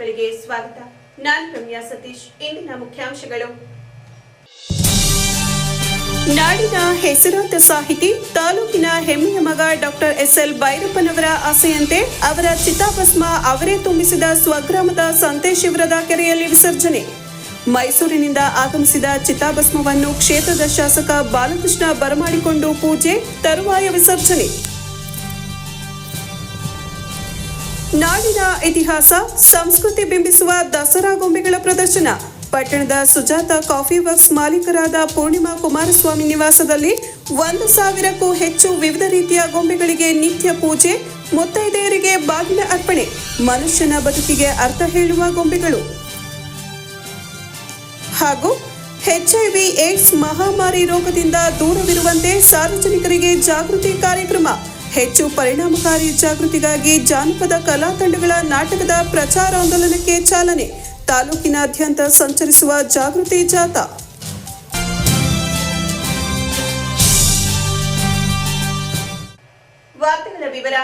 ಜೀಪೋಚಿನ ಸ್ವಾಗತ. ನಾನು ರಮ್ಯಾ ಸತೀಶ್, ಇಂದಿನ ಮುಖ್ಯಾಂಶಗಳು. ನಾಡಿನ ಹೆಸರಾಂತ ಸಾಹಿತಿ, ತಾಲೂಕಿನ ಹೆಮ್ಮೆಯ ಮಗ ಡಾಕ್ಟರ್ ಎಸ್ ಎಲ್ ಭೈರಪ್ಪನವರ ಆಸೆಯಂತೆ ಅವರ ಚಿತಾಭಸ್ಮ ಅವರೇ ತುಂಬಿಸಿದ ಸ್ವಗ್ರಾಮದ ಸಂತೆ ಶಿವರದ ಕೆರೆಯಲ್ಲಿ ವಿಸರ್ಜನೆ. ಮೈಸೂರಿನಿಂದ ಆಗಮಿಸಿದ ಚಿತಾಭಸ್ಮವನ್ನು ಕ್ಷೇತ್ರದ ಶಾಸಕ ಬಾಲಕೃಷ್ಣ ಬರಮಾಡಿಕೊಂಡು ಪೂಜೆ, ತರುವಾಯ ವಿಸರ್ಜನೆ. ನಾಡಿನ ಇತಿಹಾಸ, ಸಂಸ್ಕೃತಿ ಬಿಂಬಿಸುವ ದಸರಾ ಗೊಂಬೆಗಳ ಪ್ರದರ್ಶನ. ಪಟ್ಟಣದ ಸುಜಾತ ಕಾಫಿ ವರ್ಕ್ಸ್ ಮಾಲೀಕರಾದ ಪೂರ್ಣಿಮಾ ಕುಮಾರಸ್ವಾಮಿ ನಿವಾಸದಲ್ಲಿ ಒಂದು ಸಾವಿರಕ್ಕೂ ಹೆಚ್ಚು ವಿವಿಧ ರೀತಿಯ ಗೊಂಬೆಗಳಿಗೆ ನಿತ್ಯ ಪೂಜೆ, ಮುತ್ತೈದೆಯರಿಗೆ ಬಾಗಿನ ಅರ್ಪಣೆ, ಮನುಷ್ಯನ ಬದುಕಿಗೆ ಅರ್ಥ ಹೇಳುವ ಗೊಂಬೆಗಳು. ಹಾಗೂ ಎಚ್ಐವಿ ಏಡ್ಸ್ ಮಹಾಮಾರಿ ರೋಗದಿಂದ ದೂರವಿರುವಂತೆ ಸಾರ್ವಜನಿಕರಿಗೆ ಜಾಗೃತಿ ಕಾರ್ಯಕ್ರಮ. ಹೆಚ್ಚು ಪರಿಣಾಮಕಾರಿ ಜಾಗೃತಿಗಾಗಿ ಜಾನಪದ ಕಲಾ ತಂಡಗಳ ನಾಟಕದ ಪ್ರಚಾರಾಂದೋಲನಕ್ಕೆ ಚಾಲನೆ. ತಾಲೂಕಿನಾದ್ಯಂತ ಸಂಚರಿಸುವ ಜಾಗೃತಿ ಜಾಥಾ. ವಾರ್ತೆಗಳ ವಿವರ.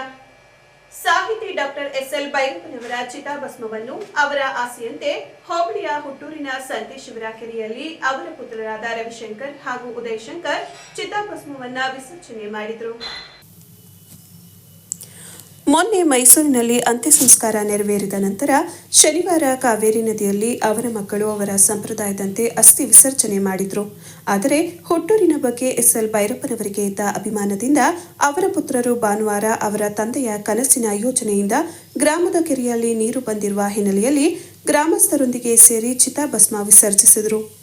ಸಾಹಿತಿ ಡಾಕ್ಟರ್ ಎಸ್ ಎಲ್ ಭೈರಪ್ಪನವರ ಚಿತಾಭಸ್ಮವನ್ನು ಅವರ ಆಸೆಯಂತೆ ಹೋಬಳಿಯ ಹುಟ್ಟೂರಿನ ಸಂತೆ ಶಿವರ ಕೆರೆಯಲ್ಲಿ ಅವರ ಪುತ್ರರಾದ ರವಿಶಂಕರ್ ಹಾಗೂ ಉದಯಶಂಕರ್ ಚಿತಾಭಸ್ಮವನ್ನ ವಿಸರ್ಜನೆ ಮಾಡಿದರು. ಮೊನ್ನೆ ಮೈಸೂರಿನಲ್ಲಿ ಅಂತ್ಯ ಸಂಸ್ಕಾರ ನೆರವೇರಿದ ನಂತರ ಶನಿವಾರ ಕಾವೇರಿ ನದಿಯಲ್ಲಿ ಅವರ ಮಕ್ಕಳು ಅವರ ಸಂಪ್ರದಾಯದಂತೆ ಅಸ್ಥಿ ವಿಸರ್ಜನೆ ಮಾಡಿದ್ರು. ಆದರೆ ಹುಟ್ಟೂರಿನ ಬಗ್ಗೆ ಎಸ್ಎಲ್ ಭೈರಪ್ಪನವರಿಗೆ ಇದ್ದ ಅಭಿಮಾನದಿಂದ ಅವರ ಪುತ್ರರು ಭಾನುವಾರ ಅವರ ತಂದೆಯ ಕನಸಿನ ಯೋಜನೆಯಿಂದ ಗ್ರಾಮದ ಕೆರೆಯಲ್ಲಿ ನೀರು ಬಂದಿರುವ ಹಿನ್ನೆಲೆಯಲ್ಲಿ ಗ್ರಾಮಸ್ಥರೊಂದಿಗೆ ಸೇರಿ ಚಿತಾಭಸ್ಮ ವಿಸರ್ಜಿಸಿದರು.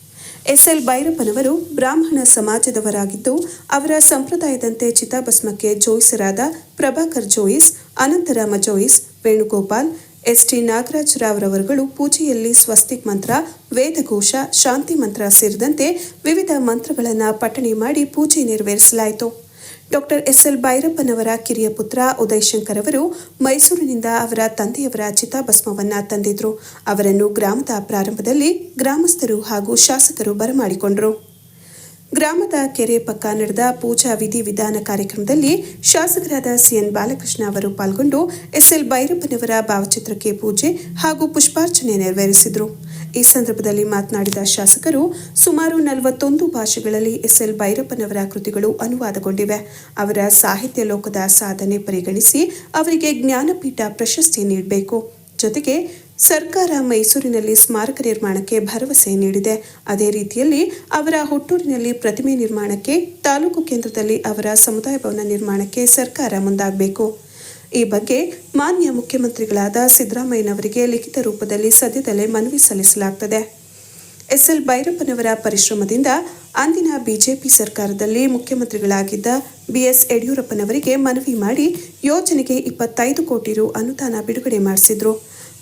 ಎಸ್ಎಲ್ ಭೈರಪ್ಪನವರು ಬ್ರಾಹ್ಮಣ ಸಮಾಜದವರಾಗಿದ್ದು, ಅವರ ಸಂಪ್ರದಾಯದಂತೆ ಚಿತಾಭಸ್ಮಕ್ಕೆ ಜೋಯಿಸರಾದ ಪ್ರಭಾಕರ್ ಜೋಯಿಸ್, ಅನಂತರಾಮ ಜೋಯಿಸ್, ವೇಣುಗೋಪಾಲ್, ಎಸ್ಟಿ ನಾಗರಾಜ್ ರಾವ್ರವರುಗಳು ಪೂಜೆಯಲ್ಲಿ ಸ್ವಸ್ತಿಕ್ ಮಂತ್ರ, ವೇದಘೋಷ, ಶಾಂತಿ ಮಂತ್ರ ಸೇರಿದಂತೆ ವಿವಿಧ ಮಂತ್ರಗಳನ್ನು ಪಠಣೆ ಮಾಡಿ ಪೂಜೆ ನೆರವೇರಿಸಲಾಯಿತು. ಡಾಕ್ಟರ್ ಎಸ್ಎಲ್ ಭೈರಪ್ಪನವರ ಕಿರಿಯ ಪುತ್ರ ಉದಯ್ ಶಂಕರ್ ಅವರು ಮೈಸೂರಿನಿಂದ ಅವರ ತಂದೆಯವರ ಚಿತಾಭಸ್ಮವನ್ನು ತಂದಿದ್ರು. ಅವರನ್ನು ಗ್ರಾಮದ ಪ್ರಾರಂಭದಲ್ಲಿ ಗ್ರಾಮಸ್ಥರು ಹಾಗೂ ಶಾಸಕರು ಬರಮಾಡಿಕೊಂಡರು. ಗ್ರಾಮದ ಕೆರೆ ಪಕ್ಕ ನಡೆದ ಪೂಜಾ ವಿಧಿ ವಿಧಾನ ಕಾರ್ಯಕ್ರಮದಲ್ಲಿ ಶಾಸಕರಾದ ಸಿಎನ್ ಬಾಲಕೃಷ್ಣ ಅವರು ಪಾಲ್ಗೊಂಡು ಎಸ್ಎಲ್ ಭೈರಪ್ಪನವರ ಭಾವಚಿತ್ರಕ್ಕೆ ಪೂಜೆ ಹಾಗೂ ಪುಷ್ಪಾರ್ಚನೆ ನೆರವೇರಿಸಿದರು. ಈ ಸಂದರ್ಭದಲ್ಲಿ ಮಾತನಾಡಿದ ಶಾಸಕರು, ಸುಮಾರು ನಲವತ್ತೊಂದು ಭಾಷೆಗಳಲ್ಲಿ ಎಸ್ಎಲ್ ಭೈರಪ್ಪನವರ ಕೃತಿಗಳು ಅನುವಾದಗೊಂಡಿವೆ. ಅವರ ಸಾಹಿತ್ಯ ಲೋಕದ ಸಾಧನೆ ಪರಿಗಣಿಸಿ ಅವರಿಗೆ ಜ್ಞಾನಪೀಠ ಪ್ರಶಸ್ತಿ ನೀಡಬೇಕು. ಜೊತೆಗೆ ಸರ್ಕಾರ ಮೈಸೂರಿನಲ್ಲಿ ಸ್ಮಾರಕ ನಿರ್ಮಾಣಕ್ಕೆ ಭರವಸೆ ನೀಡಿದೆ. ಅದೇ ರೀತಿಯಲ್ಲಿ ಅವರ ಹುಟ್ಟೂರಿನಲ್ಲಿ ಪ್ರತಿಮೆ ನಿರ್ಮಾಣಕ್ಕೆ ತಾಲೂಕು ಕೇಂದ್ರದಲ್ಲಿ ಅವರ ಸಮುದಾಯ ಭವನ ನಿರ್ಮಾಣಕ್ಕೆ ಸರ್ಕಾರ ಮುಂದಾಗಬೇಕು. ಈ ಬಗ್ಗೆ ಮಾನ್ಯ ಮುಖ್ಯಮಂತ್ರಿಗಳಾದ ಸಿದ್ದರಾಮಯ್ಯನವರಿಗೆ ಲಿಖಿತ ರೂಪದಲ್ಲಿ ಸದ್ಯದಲ್ಲೇ ಮನವಿ ಸಲ್ಲಿಸಲಾಗುತ್ತದೆ ಎಸ್ಎಲ್ ಭೈರಪ್ಪನವರ ಪರಿಶ್ರಮದಿಂದ ಅಂದಿನ ಬಿಜೆಪಿ ಸರ್ಕಾರದಲ್ಲಿ ಮುಖ್ಯಮಂತ್ರಿಗಳಾಗಿದ್ದ ಬಿಎಸ್ ಯಡಿಯೂರಪ್ಪನವರಿಗೆ ಮನವಿ ಮಾಡಿ ಯೋಜನೆಗೆ ಇಪ್ಪತ್ತೈದು ಕೋಟಿ ರು ಅನುದಾನ ಬಿಡುಗಡೆ ಮಾಡಿಸಿದ್ರು.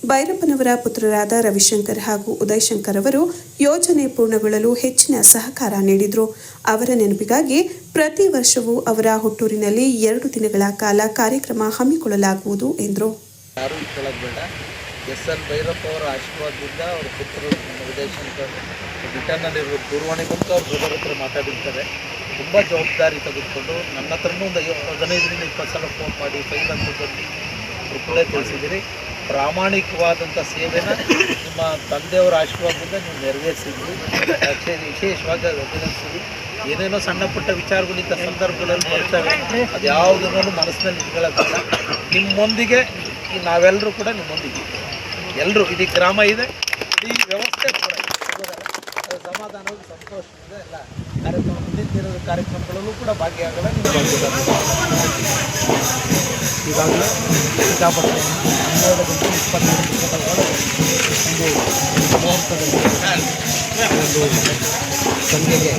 ಭೈರಪ್ಪನವರ ಪುತ್ರರಾದ ರವಿಶಂಕರ್ ಹಾಗೂ ಉದಯ್ ಶಂಕರ್ ಅವರು ಯೋಜನೆ ಪೂರ್ಣಗೊಳ್ಳಲು ಹೆಚ್ಚಿನ ಸಹಕಾರ ನೀಡಿದರು. ಅವರ ನೆನಪಿಗಾಗಿ ಪ್ರತಿ ವರ್ಷವೂ ಅವರ ಹುಟ್ಟೂರಿನಲ್ಲಿ ಎರಡು ದಿನಗಳ ಕಾಲ ಕಾರ್ಯಕ್ರಮ ಹಮ್ಮಿಕೊಳ್ಳಲಾಗುವುದು ಎಂದರು. ಎಸ್ ಎಲ್ ಭೈರಪ್ಪ ಅವರ ಆಶೀರ್ವಾದದಿಂದ ಅವರ ಪುತ್ರರು ವಿದೇಶಂಕರ್ ಬ್ರಿಟನ್ನಲ್ಲಿರುವ ದೂರವಾಣಿ ಅವ್ರ ಬ್ರದರ್ ಹತ್ರ ಮಾತಾಡಿರ್ತಾರೆ. ತುಂಬ ಜವಾಬ್ದಾರಿ ತೆಗೆದುಕೊಂಡು ನನ್ನ ಹತ್ರನೂ ಒಂದು ಹದಿನೈದರಿಂದ ಇಪ್ಪತ್ತು ಸಲ ಫೋನ್ ಮಾಡಿ ಫೈಲ್ ಅಂತ ತಿಳಿಸಿದ್ದೀರಿ ಪ್ರಾಮಾಣಿಕವಾದಂಥ ಸೇವೆನ ನಿಮ್ಮ ತಂದೆಯವರ ಆಶೀರ್ವಾದದಿಂದ ನೀವು ನೆರವೇರಿಸಿದ್ರಿ. ಅಕ್ಷಯ, ವಿಶೇಷವಾಗಿ ಅಭಿನಂದಿಸಿದ್ರಿ. ಏನೇನೋ ಸಣ್ಣ ಪುಟ್ಟ ವಿಚಾರಗಳಿಂದ ಸಂದರ್ಭಗಳಲ್ಲಿ ಬರ್ತವೆ, ಅದು ಯಾವುದನ್ನೂ ಮನಸ್ಸಿನಲ್ಲಿ ಇಟ್ಕೊಳ್ಳೋದಿಲ್ಲ ನಿಮ್ಮೊಂದಿಗೆ ನಾವೆಲ್ಲರೂ ಕೂಡ ನಿಮ್ಮೊಂದಿಗೆ ಎಲ್ಲರೂ ಇಡೀ ಗ್ರಾಮ ಇದೆ, ಇಡೀ ವ್ಯವಸ್ಥೆ ಕೂಡ ಸಮಾಧಾನವಾಗಿ ಸಂತೋಷದಿಂದ ಎಲ್ಲ ಕಾರ್ಯಕ್ರಮ ಮುಂದಿನ ಕಾರ್ಯಕ್ರಮಗಳಲ್ಲೂ ಕೂಡ ಭಾಗಿಯಾಗಲ್ಲ ನೀವು ಈಗಾಗಲೇ ಹನ್ನೆರಡರಿಂದ ಇಪ್ಪತ್ತೆರಡು ದಿನಗಳ ಒಳಗೆ ಒಂದು ಮುಹೂರ್ತದಲ್ಲಿ ಒಂದು ಸಂಖ್ಯೆಗೆ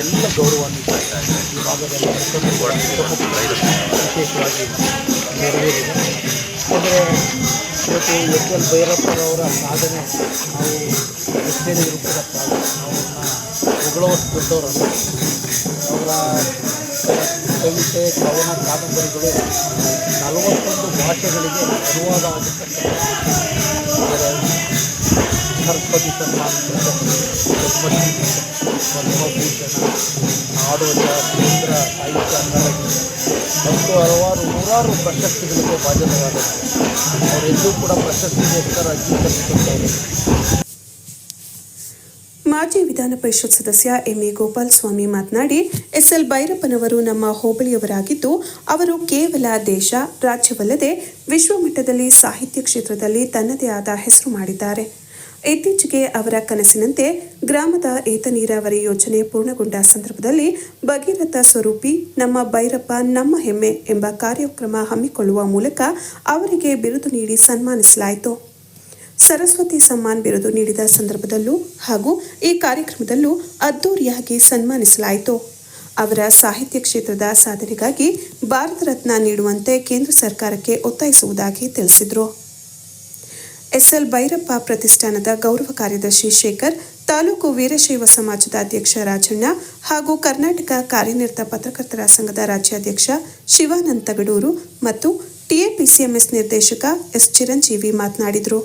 ಎಲ್ಲ ಗೌರವಾನ್ವಿತ ಈ ಭಾಗದಲ್ಲಿ ವಿಶೇಷವಾಗಿ ನೆರವೇರಿದೆ. ಅಂದರೆ ಇವತ್ತು ಎಚ್ ಎಲ್ ಭೈರಪ್ಪನವರ ಸಾಧನೆ ನಾವು ಎಷ್ಟೇ ಸಾಧನೆ ನಾವು ಹೊಗಳವಷ್ಟು ದೊಡ್ಡವರಲ್ಲ. ಅವರ ಕವಿತೆ, ಕವನ, ಕಾದಂಬರಿಗಳು ನಲವತ್ತೊಂದು ಭಾಷೆಗಳಿಗೆ ಅನುವಾದ ಆಗಿರ್ತಕ್ಕಂಥ ಪದ್ಮಶ್ರೀ ಪದ್ಮಭೂಷಣ ನಾಡೋಜ ಕೇಂದ್ರ ಸಾಹಿತ್ಯ ಮತ್ತು ಹಲವಾರು ನೂರಾರು ಪ್ರಶಸ್ತಿಗಳಿಗೆ ಭಾಜನರಾದರು ಅವರೆಲ್ಲೂ ಕೂಡ ಪ್ರಶಸ್ತಿಗೋಸ್ಕರ ಜೀವಿಸುತ್ತಾರೆ ಮಾಜಿ ವಿಧಾನ ಪರಿಷತ್ ಸದಸ್ಯ ಎಂಎ ಗೋಪಾಲ್ ಸ್ವಾಮಿ ಮಾತನಾಡಿ, ಎಸ್ಎಲ್ ಭೈರಪ್ಪನವರು ನಮ್ಮ ಹೋಬಳಿಯವರಾಗಿದ್ದು, ಅವರು ಕೇವಲ ದೇಶ, ರಾಜ್ಯವಲ್ಲದೆ ವಿಶ್ವಮಟ್ಟದಲ್ಲಿ ಸಾಹಿತ್ಯ ಕ್ಷೇತ್ರದಲ್ಲಿ ತನ್ನದೇ ಆದ ಹೆಸರು ಮಾಡಿದ್ದಾರೆ. ಇತ್ತೀಚೆಗೆ ಅವರ ಕನಸಿನಂತೆ ಗ್ರಾಮದ ಏತ ನೀರಾವರಿ ಯೋಜನೆ ಪೂರ್ಣಗೊಂಡ ಸಂದರ್ಭದಲ್ಲಿ ಭಗೀರಥ ಸ್ವರೂಪಿ, ನಮ್ಮ ಭೈರಪ್ಪ ನಮ್ಮ ಹೆಮ್ಮೆ ಎಂಬ ಕಾರ್ಯಕ್ರಮ ಹಮ್ಮಿಕೊಳ್ಳುವ ಮೂಲಕ ಅವರಿಗೆ ಬಿರುದು ನೀಡಿ ಸನ್ಮಾನಿಸಲಾಯಿತು. ಸರಸ್ವತಿ ಸಮ್ಮಾನ್ ಬಿರುದು ನೀಡಿದ ಸಂದರ್ಭದಲ್ಲೂ ಹಾಗೂ ಈ ಕಾರ್ಯಕ್ರಮದಲ್ಲೂ ಅದ್ದೂರಿಯಾಗಿ ಸನ್ಮಾನಿಸಲಾಯಿತು. ಅವರ ಸಾಹಿತ್ಯ ಕ್ಷೇತ್ರದ ಸಾಧನೆಗಾಗಿ ಭಾರತ ರತ್ನ ನೀಡುವಂತೆ ಕೇಂದ್ರ ಸರ್ಕಾರಕ್ಕೆ ಒತ್ತಾಯಿಸುವುದಾಗಿ ತಿಳಿಸಿದರು. ಎಸ್ಎಲ್ ಭೈರಪ್ಪ ಪ್ರತಿಷ್ಠಾನದ ಗೌರವ ಕಾರ್ಯದರ್ಶಿ ಶೇಖರ್, ತಾಲೂಕು ವೀರಶೈವ ಸಮಾಜದ ಅಧ್ಯಕ್ಷ ರಾಜಣ್ಣ ಹಾಗೂ ಕರ್ನಾಟಕ ಕಾರ್ಯನಿರತ ಪತ್ರಕರ್ತರ ಸಂಘದ ರಾಜ್ಯಾಧ್ಯಕ್ಷ ಶಿವಾನಂದ ತಗಡೂರು ಮತ್ತು ಟಿಎಪಿಸಿಎಂಎಸ್ ನಿರ್ದೇಶಕ ಎಸ್ ಚಿರಂಜೀವಿ ಮಾತನಾಡಿದರು.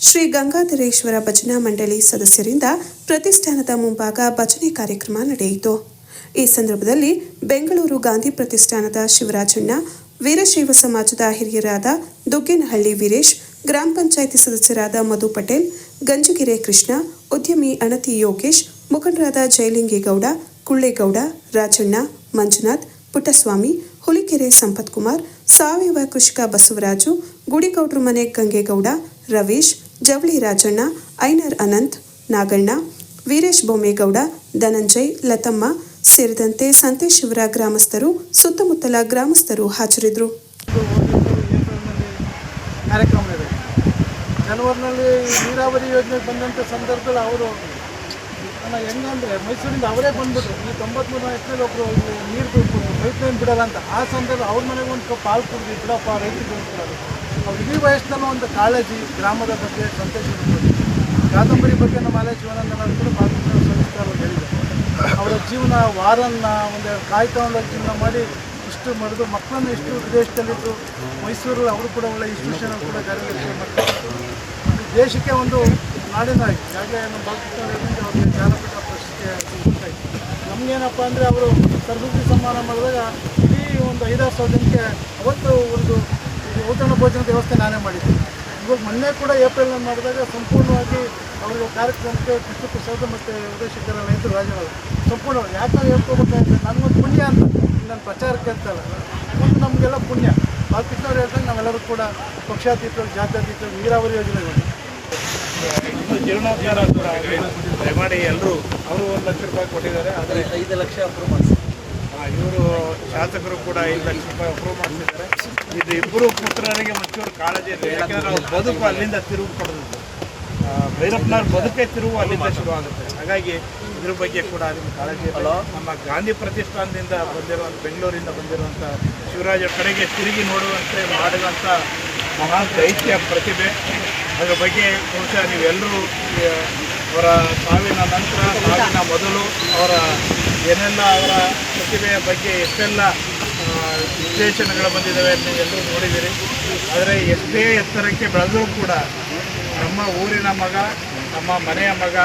ಶ್ರೀ ಗಂಗಾಧರೇಶ್ವರ ಭಜನಾ ಮಂಡಳಿ ಸದಸ್ಯರಿಂದ ಪ್ರತಿಷ್ಠಾನದ ಮುಂಭಾಗ ಭಜನೆ ಕಾರ್ಯಕ್ರಮ ನಡೆಯಿತು. ಈ ಸಂದರ್ಭದಲ್ಲಿ ಬೆಂಗಳೂರು ಗಾಂಧಿ ಪ್ರತಿಷ್ಠಾನದ ಶಿವರಾಜಣ್ಣ ವೀರಶೈವ ಸಮಾಜದ ಹಿರಿಯರಾದ ದುಗ್ಗೇನಹಳ್ಳಿ ವೀರೇಶ್, ಗ್ರಾಮ ಪಂಚಾಯಿತಿ ಸದಸ್ಯರಾದ ಮಧು ಪಟೇಲ್, ಗಂಜುಗಿರೆ ಕೃಷ್ಣ, ಉದ್ಯಮಿ ಅಣತಿ ಯೋಗೇಶ್, ಮುಖಂಡರಾದ ಜಯಲಿಂಗೇಗೌಡ, ಕುಳ್ಳೇಗೌಡ, ರಾಜಣ್ಣ, ಮಂಜುನಾಥ್, ಪುಟ್ಟಸ್ವಾಮಿ, ಹುಲಿಕೆರೆ ಸಂಪತ್ ಕುಮಾರ್ ಸಾವಯವ ಕೃಷಿಕ ಬಸವರಾಜು, ಗುಡಿಗೌಡ್ರ ಮನೆ ಗಂಗೇಗೌಡ, ರವೀಶ್, ಜವಳಿ ರಾಜಣ್ಣ, ಐನರ್ ಅನಂತ್, ನಾಗಣ್ಣ, ವೀರೇಶ್ ಬೊಮ್ಮೇಗೌಡ, ಧನಂಜಯ್, ಲತಮ್ಮ ಸೇರಿದಂತೆ ಸಂತೇಶ್ವರ ಗ್ರಾಮಸ್ಥರು, ಸುತ್ತಮುತ್ತಲ ಗ್ರಾಮಸ್ಥರು ಹಾಜರಿದ್ದರು. ಕಾರ್ಯಕ್ರಮ ಇದೆ ಜನವರಿನಲ್ಲಿ ನೀರಾವರಿ ಯೋಜನೆ ಬಂದಂಥ ಸಂದರ್ಭದಲ್ಲಿ ಅವರು ನನ್ನ ಹೆಂಗಂದ್ರೆ ಮೈಸೂರಿಂದ ಅವರೇ ಬಂದ್ಬಿಟ್ರು. ಈ ತೊಂಬತ್ಮೂರು ವಯಸ್ಸಿನಲ್ಲಿ ಒಬ್ಬರು ನೀರು ಪೈಪ್ ಲೈನ್ ಬಿಡಲ್ಲ ಅಂತ. ಆ ಸಂದರ್ಭ ಅವ್ರ ಮನೆಗೆ ಒಂದು ಕಪ್ ಹಾಲು ಕುಡಿದು ಬಿಡಪ್ಪ, ರೈತರು ಅವ್ರು ಇಡೀ ವಯಸ್ಸಿನಲ್ಲೂ ಒಂದು ಕಾಳಜಿ ಗ್ರಾಮದ ಬಗ್ಗೆ ಸಂತೋಷ ಕಾದಂಬರಿ ಬಗ್ಗೆ ನಮ್ಮ ಆಲಯ ಜೀವನ ಸಲ್ಲಿಸ್ತಾರೆ ಅಂತ ಹೇಳಿದ್ದಾರೆ. ಅವರ ಜೀವನ ವಾರನ್ನ ಒಂದು ಕಾಯಿ ತಗೊಂಡೋಗಿ ಜೀವನ ಮಾಡಿ ಇಷ್ಟು ಮರೆದು ಮಕ್ಕಳನ್ನು ಇಷ್ಟು ವಿದೇಶದಲ್ಲಿದ್ದು ಮೈಸೂರಲ್ಲಿ ಅವರು ಕೂಡ ಒಳ್ಳೆ ಇನ್ಸ್ಟಿಟ್ಯೂಷನ್ ಕೂಡ ಕಾರ್ಯದರ್ಶಿ ಮಾಡ್ತಾರೆ. ದೇಶಕ್ಕೆ ಒಂದು ನಾಡಿನಾಗಿ ಹಾಗೆ ನಮ್ಮ ಬಾಲಕೃಷ್ಣ ಅವ್ರಿಗೆ ಜ್ಞಾನಪೀಠ ಪ್ರಶಸ್ತಿ ಸಿಗ್ತಾಯಿತ್ತು ನಮಗೇನಪ್ಪ ಅಂದರೆ ಅವರು ಸರಸ್ವತಿ ಸನ್ಮಾನ ಮಾಡಿದಾಗ ಇಡೀ ಒಂದು ಐದಾರು ಸಾವಿರ ಜನಕ್ಕೆ ಅವತ್ತು ಒಂದು ಔತಣ ಭೋಜನದ ವ್ಯವಸ್ಥೆ ನಾನೇ ಮಾಡಿದ್ದೆ. ಇವಾಗ ಮೊನ್ನೆ ಕೂಡ ಏಪ್ರಿಲ್ನಲ್ಲಿ ಮಾಡಿದಾಗ ಸಂಪೂರ್ಣವಾಗಿ ಅವರು ಕಾರ್ಯಕ್ರಮಕ್ಕೆ ಕೃಷ್ಣ ಪ್ರಸಾದ್ ಮತ್ತು ಉದಯಶೇಖರ ರೈತರು ರಾಜನವರು ಸಂಪೂರ್ಣವಾಗಿ. ಯಾಕೆ ಹೇಳ್ಕೊಬೇಕಾದ್ರೆ ನನಗೊಂದು ಪುಣ್ಯ ಅಂತ. ನನ್ನ ಪ್ರಚಾರಕ್ಕೆ ಅಂತಲ್ಲ ಒಂದು ನಮಗೆಲ್ಲ ಪುಣ್ಯ. ಬಾಲಕೃಷ್ಣ ಅವ್ರು ಹೇಳ್ದಂಗೆ ನಾವೆಲ್ಲರೂ ಕೂಡ ಪಕ್ಷಾತೀತ ಜಾತ್ಯತೀತ ನೀರಾವರಿ ಯೋಜನೆಗಳು. ಇನ್ನು ಜೀರ್ಣೋದ್ಧಾರ ಕೂಡ ದಯಮಾಡಿ ಎಲ್ಲರೂ ಅವರು ಒಂದು ಲಕ್ಷ ರೂಪಾಯಿ ಕೊಟ್ಟಿದ್ದಾರೆ ಆದರೆ ಐದು ಲಕ್ಷ ಅಪ್ರೂವ್ ಮಾಡಿಸಿ ಇವರು ಶಾಸಕರು ಕೂಡ ಐದು ಲಕ್ಷ ರೂಪಾಯಿ ಅಪ್ರೂವ್ ಮಾಡಿಸಿದ್ದಾರೆ ಇದು ಇಬ್ಬರು ಪುತ್ರರಿಗೆ ಮಂಚೂರು ಕಾಳಜಿ ಇದೆ. ಯಾಕೆಂದರೆ ಅವ್ರ ಬದುಕು ಅಲ್ಲಿಂದ ತಿರುವು ಪಡೆದಿದ್ದು ಭೈರಪ್ಪನವ್ರ ಬದುಕೇ ತಿರುವು ಅಲ್ಲಿಂದ ಶುರು ಆಗುತ್ತೆ. ಹಾಗಾಗಿ ಇದ್ರ ಬಗ್ಗೆ ಕೂಡ ನಿಮ್ಗೆ ಕಾಳಜಿ ನಮ್ಮ ಗಾಂಧಿ ಪ್ರತಿಷ್ಠಾನದಿಂದ ಬಂದಿರುವಂಥ ಬೆಂಗಳೂರಿಂದ ಬಂದಿರುವಂಥ ಶಿವರಾಜ ಕಡೆಗೆ ತಿರುಗಿ ನೋಡುವಂತೆ ಮಾಡುವಂಥ ಮಹಾನ್ ದೈತ್ಯ ಪ್ರತಿಭೆ. ಅದರ ಬಗ್ಗೆ ಬಹುಶಃ ನೀವೆಲ್ಲರೂ ಅವರ ಸಾವಿನ ನಂತರ ಸಾವಿನ ಮೊದಲು ಅವರ ಏನೆಲ್ಲ ಅವರ ಪ್ರತಿಭೆಯ ಬಗ್ಗೆ ಎಷ್ಟೆಲ್ಲ ವಿಶ್ಲೇಷಣೆಗಳು ಬಂದಿದ್ದಾವೆ ಅಂತ ಎಲ್ಲರೂ ನೋಡಿದ್ದೀರಿ. ಆದರೆ ಎಷ್ಟೇ ಎತ್ತರಕ್ಕೆ ಬೆಳೆದರೂ ಕೂಡ ನಮ್ಮ ಊರಿನ ಮಗ, ನಮ್ಮ ಮನೆಯ ಮಗ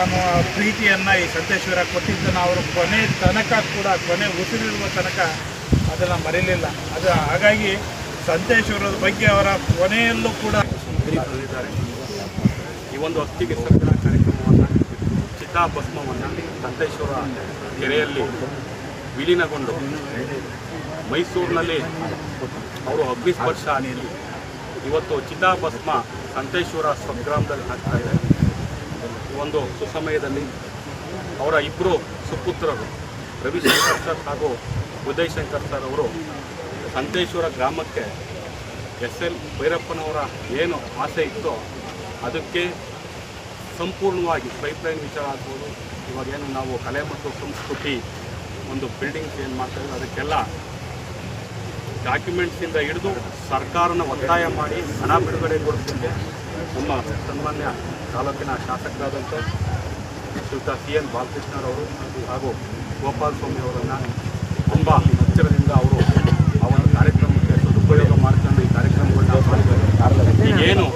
ಅನ್ನುವ ಪ್ರೀತಿಯನ್ನು ಈ ಸಂತೇಶ್ವರ ಕೊಟ್ಟಿದ್ದನ್ನು ಅವರು ಕೊನೆ ತನಕ ಕೂಡ, ಕೊನೆ ಉಸಿರಿರುವ ತನಕ ಅದನ್ನು ಮರೀಲಿಲ್ಲ. ಅದು ಹಾಗಾಗಿ ಸಂತೇಶ್ವರದ ಬಗ್ಗೆ ಅವರ ಕೊನೆಯಲ್ಲೂ ಕೂಡ ಒಂದು ಅಕ್ಕಿಗೆ ಸರ್ಕಾರ ಕಾರ್ಯಕ್ರಮವನ್ನು ಚಿತಾಭಸ್ಮವನ್ನು ಸಂತೇಶ್ವರ ಕೆರೆಯಲ್ಲಿ ವಿಲೀನಗೊಂಡು ಮೈಸೂರಿನಲ್ಲಿ ಅವರು ಅಗ್ನಿಸ್ಪರ್ಶ ಆನೆಯಲ್ಲಿ ಇವತ್ತು ಚಿತಾಭಸ್ಮ ಸಂತೇಶ್ವರ ಸ್ವಗ್ರಾಮದಲ್ಲಿ ಹಾಕ್ತಾ ಇದೆ. ಒಂದು ಸುಸಮಯದಲ್ಲಿ ಅವರ ಇಬ್ಬರು ಸುಪುತ್ರರು ರವಿಶಂಕರ್ ಸರ್ ಹಾಗೂ ಉದಯ್ ಶಂಕರ್ ಸರ್ ಅವರು ಸಂತೇಶ್ವರ ಗ್ರಾಮಕ್ಕೆ ಎಸ್ ಎಲ್ ಭೈರಪ್ಪನವರ ಏನು ಆಸೆ ಇತ್ತೋ ಅದಕ್ಕೆ ಸಂಪೂರ್ಣವಾಗಿ ಪೈಪ್ಲೈನ್ ವಿಚಾರ ಆಗ್ಬೋದು. ಇವಾಗೇನು ನಾವು ಕಲೆ ಮತ್ತು ಸಂಸ್ಕೃತಿ ಒಂದು ಬಿಲ್ಡಿಂಗ್ಸ್ ಏನು ಮಾಡ್ತಾ ಇದ್ದೀವಿ. ಅದಕ್ಕೆಲ್ಲ ಡಾಕ್ಯುಮೆಂಟ್ಸಿಂದ ಹಿಡಿದು ಸರ್ಕಾರನ ಒತ್ತಾಯ ಮಾಡಿ ಹಣ ಬಿಡುಗಡೆ ಕೊಡಿಸಿದ್ದೆ ನಮ್ಮ ಸನ್ಮಾನ್ಯ ತಾಲೂಕಿನ ಶಾಸಕರಾದಂಥ ಶ್ರೀಯುತ ಸಿ ಎನ್ ಬಾಲಕೃಷ್ಣರವರು ಹಾಗೂ ಗೋಪಾಲ್ ಸ್ವಾಮಿ ಅವರನ್ನು ತುಂಬ ಹತ್ತಿರದಿಂದ ಅವರು ಅವರ ಕಾರ್ಯಕ್ರಮಕ್ಕೆ ಸದುಪಯೋಗ ಮಾಡ್ಕೊಂಡು ಈ ಕಾರ್ಯಕ್ರಮಗಳನ್ನ ಈಗೇನು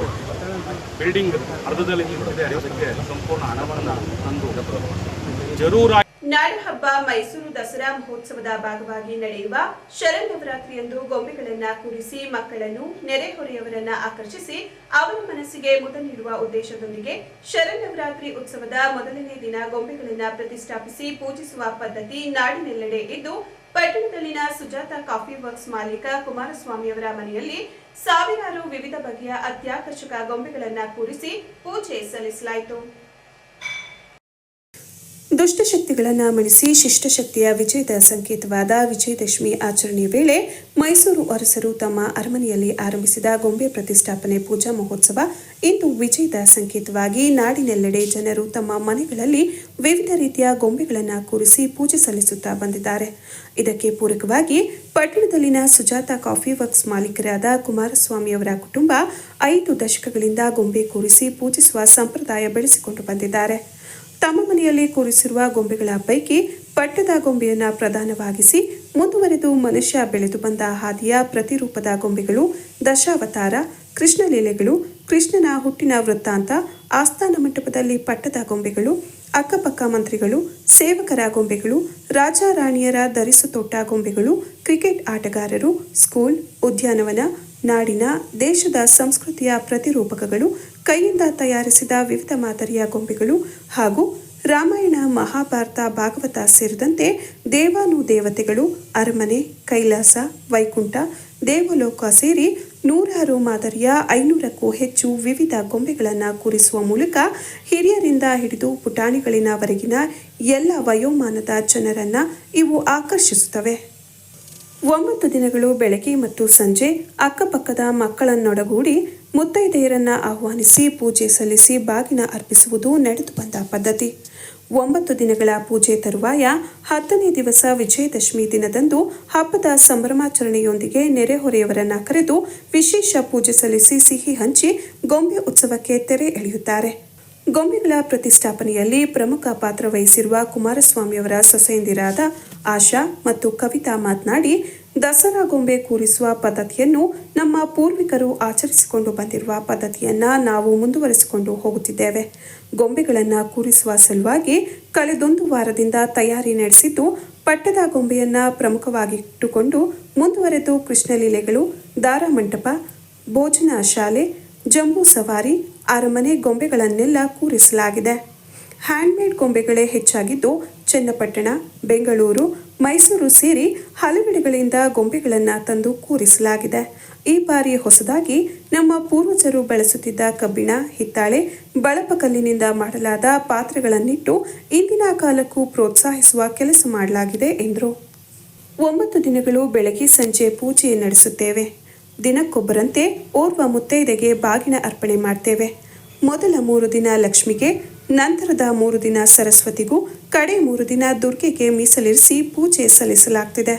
ಬಿಲ್ಡಿಂಗ್ ಅರ್ಧದಲ್ಲಿ ನಿಂತಿದೆ. ಅದಕ್ಕೆ ಸಂಪೂರ್ಣ ತಂದು ಜರೂರ ನಾಡಹಬ್ಬ ಹಬ್ಬ ಮೈಸೂರು ದಸರಾ ಮಹೋತ್ಸವದ ಭಾಗವಾಗಿ ನಡೆಯುವ ಶರನ್ನವರಾತ್ರಿಯಂದು ಗೊಂಬೆಗಳನ್ನ ಕೂರಿಸಿ ಮಕ್ಕಳನ್ನು ನೆರೆಹೊರೆಯವರನ್ನ ಆಕರ್ಷಿಸಿ ಅವರ ಮನಸ್ಸಿಗೆ ಮುದ ನೀಡುವ ಉದ್ದೇಶದೊಂದಿಗೆ ಶರನ್ನವರಾತ್ರಿ ಉತ್ಸವದ ಮೊದಲನೇ ದಿನ ಗೊಂಬೆಗಳನ್ನ ಪ್ರತಿಷ್ಠಾಪಿಸಿ ಪೂಜಿಸುವ ಪದ್ಧತಿ ನಾಡಿನೆಲ್ಲೆಡೆ ಇದ್ದು, ಪಟ್ಟಣದಲ್ಲಿನ ಸುಜಾತ ಕಾಫಿ ವರ್ಕ್ಸ್ ಮಾಲೀಕ ಕುಮಾರಸ್ವಾಮಿಯವರ ಮನೆಯಲ್ಲಿ ಸಾವಿರಾರು ವಿವಿಧ ಬಗೆಯ ಅತ್ಯಾಕರ್ಷಕ ಗೊಂಬೆಗಳನ್ನ ಕೂರಿಸಿ ಪೂಜೆ ಸಲ್ಲಿಸಲಾಯಿತು. ದುಷ್ಟಶಕ್ತಿಗಳನ್ನು ಮಣಿಸಿ ಶಿಷ್ಟಶಕ್ತಿಯ ವಿಜಯದ ಸಂಕೇತವಾದ ವಿಜಯದಶಮಿ ಆಚರಣೆಯ ವೇಳೆ ಮೈಸೂರು ಅರಸರು ತಮ್ಮ ಅರಮನೆಯಲ್ಲಿ ಆರಂಭಿಸಿದ ಗೊಂಬೆ ಪ್ರತಿಷ್ಠಾಪನೆ ಪೂಜಾ ಮಹೋತ್ಸವ ಇಂದು ವಿಜಯದ ಸಂಕೇತವಾಗಿ ನಾಡಿನೆಲ್ಲೆಡೆ ಜನರು ತಮ್ಮ ಮನೆಗಳಲ್ಲಿ ವಿವಿಧ ರೀತಿಯ ಗೊಂಬೆಗಳನ್ನು ಕೂರಿಸಿ ಪೂಜೆ ಸಲ್ಲಿಸುತ್ತಾ ಬಂದಿದ್ದಾರೆ. ಇದಕ್ಕೆ ಪೂರಕವಾಗಿ ಪಟ್ಟಣದಲ್ಲಿನ ಸುಜಾತ ಕಾಫಿ ವರ್ಕ್ಸ್ ಮಾಲೀಕರಾದ ಕುಮಾರಸ್ವಾಮಿಯವರ ಕುಟುಂಬ ಐದು ದಶಕಗಳಿಂದ ಗೊಂಬೆ ಕೂರಿಸಿ ಪೂಜಿಸುವ ಸಂಪ್ರದಾಯ ಬೆಳೆಸಿಕೊಂಡು ಬಂದಿದ್ದಾರೆ. ತಮ್ಮ ಮನೆಯಲ್ಲಿ ಕೂರಿಸಿರುವ ಗೊಂಬೆಗಳ ಪೈಕಿ ಪಟ್ಟದ ಗೊಂಬೆಯನ್ನು ಪ್ರಧಾನವಾಗಿಸಿ ಮುಂದುವರೆದು ಮನುಷ್ಯ ಬೆಳೆದು ಬಂದ ಹಾದಿಯ ಪ್ರತಿರೂಪದ ಗೊಂಬೆಗಳು, ದಶಾವತಾರ ಕೃಷ್ಣಲೀಲೆಗಳು ಕೃಷ್ಣನ ಹುಟ್ಟಿನ ವೃತ್ತಾಂತ, ಆಸ್ಥಾನ ಮಂಟಪದಲ್ಲಿ ಪಟ್ಟದ ಗೊಂಬೆಗಳು, ಅಕ್ಕಪಕ್ಕ ಮಂತ್ರಿಗಳು, ಸೇವಕರ ಗೊಂಬೆಗಳು ರಾಜ ರಾಣಿಯರ ಧರಿಸುತೊಟ್ಟ ಗೊಂಬೆಗಳು, ಕ್ರಿಕೆಟ್ ಆಟಗಾರರು, ಸ್ಕೂಲ್, ಉದ್ಯಾನವನ ನಾಡಿನ ದೇಶದ ಸಂಸ್ಕೃತಿಯ ಪ್ರತಿರೂಪಕಗಳು, ಕೈಯಿಂದ ತಯಾರಿಸಿದ ವಿವಿಧ ಮಾದರಿಯ ಗೊಂಬೆಗಳು ಹಾಗೂ ರಾಮಾಯಣ, ಮಹಾಭಾರತ, ಭಾಗವತ ಸೇರಿದಂತೆ ದೇವಾನುದೇವತೆಗಳು ಅರಮನೆ, ಕೈಲಾಸ, ವೈಕುಂಠ, ದೇವಲೋಕ ಸೇರಿ ನೂರಾರು ಮಾದರಿಯ ಐನೂರಕ್ಕೂ ಹೆಚ್ಚು ವಿವಿಧ ಗೊಂಬೆಗಳನ್ನು ಕೂರಿಸುವ ಮೂಲಕ ಹಿರಿಯರಿಂದ ಹಿಡಿದು ಪುಟಾಣಿಗಳಿನವರೆಗಿನ ಎಲ್ಲ ವಯೋಮಾನದ ಜನರನ್ನು ಇವು ಆಕರ್ಷಿಸುತ್ತವೆ. ಒಂಬತ್ತು ದಿನಗಳು ಬೆಳಗ್ಗೆ ಮತ್ತು ಸಂಜೆ ಅಕ್ಕಪಕ್ಕದ ಮಕ್ಕಳನ್ನೊಡಗೂಡಿ ಮುತ್ತೈದೆಯರನ್ನ ಆಹ್ವಾನಿಸಿ ಪೂಜೆ ಸಲ್ಲಿಸಿ ಬಾಗಿನ ಅರ್ಪಿಸುವುದು ನಡೆದು ಬಂದ ಪದ್ಧತಿ. ಒಂಬತ್ತು ದಿನಗಳ ಪೂಜೆ ತರುವಾಯ ಹತ್ತನೇ ದಿವಸ ವಿಜಯದಶಮಿ ದಿನದಂದು ಹಬ್ಬದ ಸಂಭ್ರಮಾಚರಣೆಯೊಂದಿಗೆ ನೆರೆಹೊರೆಯವರನ್ನ ಕರೆದು ವಿಶೇಷ ಪೂಜೆ ಸಲ್ಲಿಸಿ ಸಿಹಿ ಹಂಚಿ ಗೊಂಬೆ ಉತ್ಸವಕ್ಕೆ ತೆರೆ ಎಳೆಯುತ್ತಾರೆ. ಗೊಂಬೆಗಳ ಪ್ರತಿಷ್ಠಾಪನೆಯಲ್ಲಿ ಪ್ರಮುಖ ಪಾತ್ರ ವಹಿಸಿರುವ ಕುಮಾರಸ್ವಾಮಿಯವರ ಸೊಸೆಯಂದಿರಾದ ಆಶಾ ಮತ್ತು ಕವಿತಾ ಮಾತನಾಡಿ, ದಸರಾ ಗೊಂಬೆ ಕೂರಿಸುವ ಪದ್ಧತಿಯನ್ನು ನಮ್ಮ ಪೂರ್ವಿಕರು ಆಚರಿಸಿಕೊಂಡು ಬಂದಿರುವ ಪದ್ಧತಿಯನ್ನ ನಾವು ಮುಂದುವರಿಸಿಕೊಂಡು ಹೋಗುತ್ತಿದ್ದೇವೆ. ಗೊಂಬೆಗಳನ್ನು ಕೂರಿಸುವ ಸಲುವಾಗಿ ಕಳೆದೊಂದು ವಾರದಿಂದ ತಯಾರಿ ನಡೆಸಿದ್ದು, ಪಟ್ಟದ ಗೊಂಬೆಯನ್ನು ಪ್ರಮುಖವಾಗಿಟ್ಟುಕೊಂಡು ಮುಂದುವರೆದು ಕೃಷ್ಣಲೀಲೆಗಳು, ದಾರಮಂಟಪ, ಭೋಜನ ಶಾಲೆ, ಜಂಬೂ ಸವಾರಿ, ಅರಮನೆ ಗೊಂಬೆಗಳನ್ನೆಲ್ಲ ಕೂರಿಸಲಾಗಿದೆ. ಹ್ಯಾಂಡ್ಮೇಡ್ ಗೊಂಬೆಗಳೇ ಹೆಚ್ಚಾಗಿದ್ದು ಚನ್ನಪಟ್ಟಣ, ಬೆಂಗಳೂರು, ಮೈಸೂರು ಸೇರಿ ಹಲವೆಡೆಗಳಿಂದ ಗೊಂಬೆಗಳನ್ನು ತಂದು ಕೂರಿಸಲಾಗಿದೆ. ಈ ಬಾರಿ ಹೊಸದಾಗಿ ನಮ್ಮ ಪೂರ್ವಜರು ಬಳಸುತ್ತಿದ್ದ ಕಬ್ಬಿಣ, ಹಿತ್ತಾಳೆ ಬಳಪಕಲ್ಲಿನಿಂದ ಮಾಡಲಾದ ಪಾತ್ರೆಗಳನ್ನಿಟ್ಟು ಇಂದಿನ ಕಾಲಕ್ಕೂ ಪ್ರೋತ್ಸಾಹಿಸುವ ಕೆಲಸ ಮಾಡಲಾಗಿದೆ ಎಂದರು. ಒಂಬತ್ತು ದಿನಗಳು ಬೆಳಗ್ಗೆ ಸಂಜೆ ಪೂಜೆ ನಡೆಸುತ್ತೇವೆ. ದಿನಕ್ಕೊಬ್ಬರಂತೆ ಓರ್ವ ಮುತ್ತೈದೆಗೆ ಬಾಗಿನ ಅರ್ಪಣೆ ಮಾಡ್ತೇವೆ. ಮೊದಲ ಮೂರು ದಿನ ಲಕ್ಷ್ಮಿಗೆ ನಂತರದ ಮೂರು ದಿನ ಸರಸ್ವತಿಗೂ, ಕಡೆ ಮೂರು ದಿನ ದುರ್ಗೆಗೆ ಮೀಸಲಿರಿಸಿ ಪೂಜೆ ಸಲ್ಲಿಸಲಾಗ್ತಿದೆ.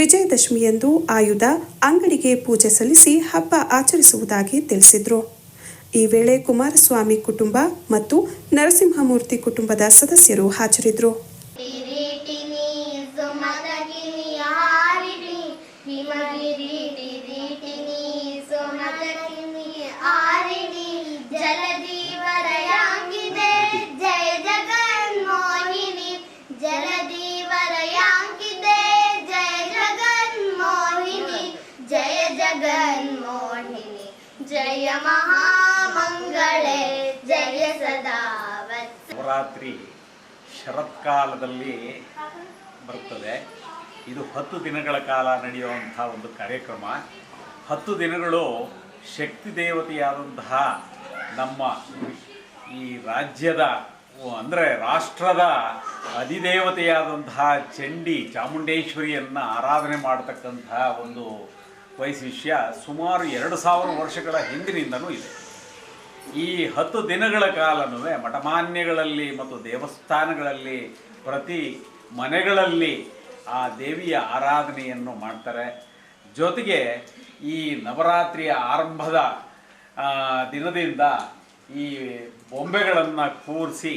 ವಿಜಯದಶಮಿಯಂದು ಆಯುಧ ಅಂಗಡಿಗೆ ಪೂಜೆ ಸಲ್ಲಿಸಿ ಹಬ್ಬ ಆಚರಿಸುವುದಾಗಿ ತಿಳಿಸಿದರು. ಈ ವೇಳೆ ಕುಮಾರಸ್ವಾಮಿ ಕುಟುಂಬ ಮತ್ತು ನರಸಿಂಹಮೂರ್ತಿ ಕುಟುಂಬದ ಸದಸ್ಯರು ಹಾಜರಿದ್ದರು ಕಿರೀಟಿನಿ ಮಹಾಮಂಗಳೇ, ಜಯ ಸದಾ ನವರಾತ್ರಿ ಶರತ್ಕಾಲದಲ್ಲಿ ಬರ್ತದೆ. ಇದು ಹತ್ತು ದಿನಗಳ ಕಾಲ ನಡೆಯುವಂಥ ಒಂದು ಕಾರ್ಯಕ್ರಮ. ಹತ್ತು ದಿನಗಳು ಶಕ್ತಿ ದೇವತೆಯಾದಂತಹ ನಮ್ಮ ಈ ರಾಜ್ಯದ, ಅಂದರೆ ರಾಷ್ಟ್ರದ ಅಧಿದೇವತೆಯಾದಂತಹ ಚಂಡಿ ಚಾಮುಂಡೇಶ್ವರಿಯನ್ನು ಆರಾಧನೆ ಮಾಡತಕ್ಕಂತಹ ಒಂದು ವೈಶಿಷ್ಟ್ಯ ಸುಮಾರು ಎರಡು ಸಾವಿರ ವರ್ಷಗಳ ಹಿಂದಿನಿಂದಲೂ ಇದೆ. ಈ ಹತ್ತು ದಿನಗಳ ಕಾಲನೂ ಮಠಮಾನ್ಯಗಳಲ್ಲಿ ಮತ್ತು ದೇವಸ್ಥಾನಗಳಲ್ಲಿ ಪ್ರತಿ ಮನೆಗಳಲ್ಲಿ ಆ ದೇವಿಯ ಆರಾಧನೆಯನ್ನು ಮಾಡ್ತಾರೆ. ಜೊತೆಗೆ ಈ ನವರಾತ್ರಿಯ ಆರಂಭದ ದಿನದಿಂದ ಈ ಬೊಂಬೆಗಳನ್ನು ಕೂರಿಸಿ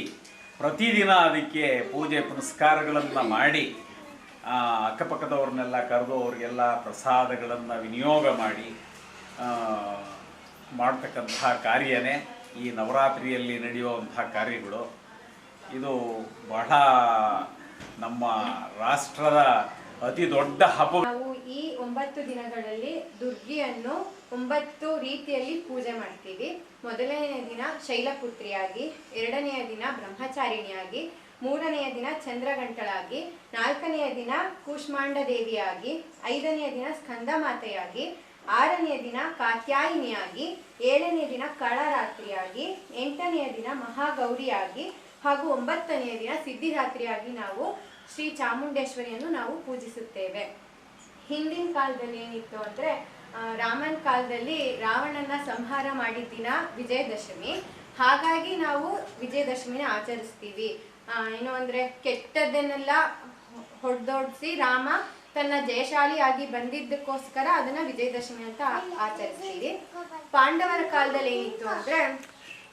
ಪ್ರತಿದಿನ ಅದಕ್ಕೆ ಪೂಜೆ ಪುನಸ್ಕಾರಗಳನ್ನು ಮಾಡಿ ಅಕ್ಕಪಕ್ಕದವ್ರನ್ನೆಲ್ಲ ಕರೆದು ಅವ್ರಿಗೆಲ್ಲ ಪ್ರಸಾದಗಳನ್ನು ವಿನಿಯೋಗ ಮಾಡಿ ಮಾಡ್ತಕ್ಕಂತಹ ಕಾರ್ಯನೇ ಈ ನವರಾತ್ರಿಯಲ್ಲಿ ನಡೆಯುವಂತಹ ಕಾರ್ಯಗಳು. ಇದು ಬಹಳ ನಮ್ಮ ರಾಷ್ಟ್ರದ ಅತಿ ದೊಡ್ಡ ಹಬ್ಬ. ನಾವು ಈ ಒಂಬತ್ತು ದಿನಗಳಲ್ಲಿ ದುರ್ಗಿಯನ್ನು ಒಂಬತ್ತು ರೀತಿಯಲ್ಲಿ ಪೂಜೆ ಮಾಡ್ತೀವಿ. ಮೊದಲನೆಯ ದಿನ ಶೈಲಪುತ್ರಿಯಾಗಿ, ಎರಡನೆಯ ದಿನ ಬ್ರಹ್ಮಚಾರಿಣಿಯಾಗಿ ಮೂರನೆಯ ದಿನ ಚಂದ್ರಗಂಟಳಾಗಿ ನಾಲ್ಕನೆಯ ದಿನ ಕೂಷ್ಮಾಂಡ ದೇವಿಯಾಗಿ ಐದನೆಯ ದಿನ ಸ್ಕಂದ ಮಾತೆಯಾಗಿ ಆರನೆಯ ದಿನ ಕಾತ್ಯಾಯಿನಿಯಾಗಿ, ಏಳನೆಯ ದಿನ ಕಳರಾತ್ರಿಯಾಗಿ, ಎಂಟನೆಯ ದಿನ ಮಹಾಗೌರಿಯಾಗಿ ಹಾಗೂ ಒಂಬತ್ತನೆಯ ದಿನ ಸಿದ್ಧಿರಾತ್ರಿಯಾಗಿ ನಾವು ಶ್ರೀ ಚಾಮುಂಡೇಶ್ವರಿಯನ್ನು ನಾವು ಪೂಜಿಸುತ್ತೇವೆ. ಹಿಂದಿನ ಕಾಲದಲ್ಲಿ ಏನಿತ್ತು ಅಂದ್ರೆ ರಾಮನ ಕಾಲದಲ್ಲಿ ರಾವಣನ ಸಂಹಾರ ಮಾಡಿದ ದಿನ ವಿಜಯದಶಮಿ. ಹಾಗಾಗಿ ನಾವು ವಿಜಯದಶಮಿನ ಆಚರಿಸ್ತೀವಿ. ಏನು ಅಂದ್ರೆ ಕೆಟ್ಟದ್ದನ್ನೆಲ್ಲ ಹೊಡೆದೋಡ್ಸಿ ರಾಮ ತನ್ನ ಜಯಶಾಲಿಯಾಗಿ ಬಂದಿದ್ದಕ್ಕೋಸ್ಕರ ಅದನ್ನ ವಿಜಯದಶಮಿ ಅಂತ ಆಚರಿಸ್ತೀವಿ. ಪಾಂಡವರ ಕಾಲದಲ್ಲಿ ಏನಿತ್ತು ಅಂದ್ರೆ,